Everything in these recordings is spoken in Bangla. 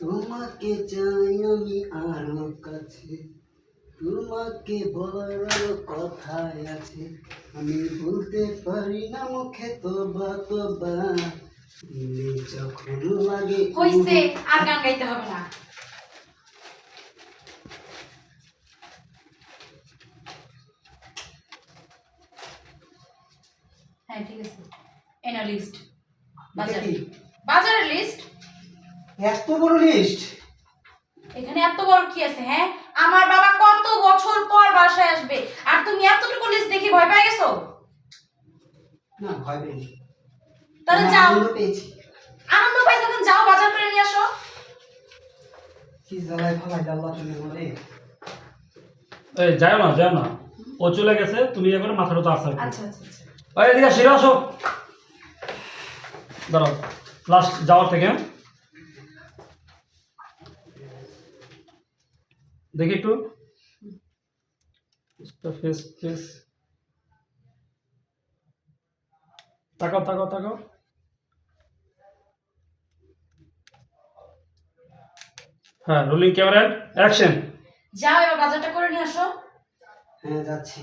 তোমাকে চাই আমি আরও কাছে। তোমাকে বলার কথাই আছে। আমি বলতে পারি না মুখে তোবা তোবা দিলে যখন লাগে হইছে আর গান গাইতে হবে না। হ্যাঁ ঠিক আছে। এনা লিস্ট বাজার বাজারের লিস্ট এত বড় লিস্ট এখানে এত বড় কি আছে হ্যাঁ? আমার বাবা কত বছর পর বাসায় আসবে? আর তুমি এতটুকু লিস্ট দেখে ভয় পেয়ে গেছো? না ভয় পেয়েছি তাহলে যাও। আনন্দ পেয়েছি। আনন্দ পাই তখন যাও বাজার করে নিয়ে আসো। কি জ্বালায় ফালাই আল্লাহ তুমি আমারে এই যাও না যাও না। ও চলে গেছে তুমি এবার মাথাটা তো আসা আচ্ছা আচ্ছা আচ্ছা। ওই এদিকে সেরে আসো। দাঁড়াও লাস্ট যাওয়ার থেকে হ্যাঁ? দেখি একটু। ফেস ফেস তাকাও তাকাও তাকাও। হ্যাঁ রোলিং ক্যামেরা অ্যাকশন যাও এবার বাজারটা করে নিয়ে আসো। হ্যাঁ যাচ্ছি।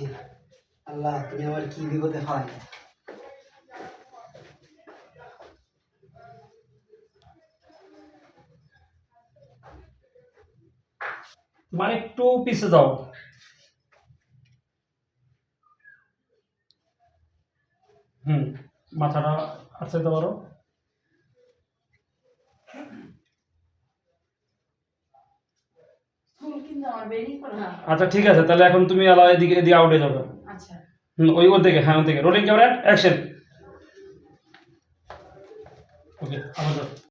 আল্লাহ তুমি আমার কি বিপদে ফালাই তোমার একটু পিছে যাও হুম মাথাটা আছাইতে পারো। আচ্ছা ঠিক আছে তাহলে এখন তুমি আলাদা এদিকে এদিকে আউটে যাবে। আচ্ছা। হুম ওই ওর দিকে হ্যাঁ ওর দিকে। রোলিং ক্যামেরা অ্যাকশন ওকে আবার যাও।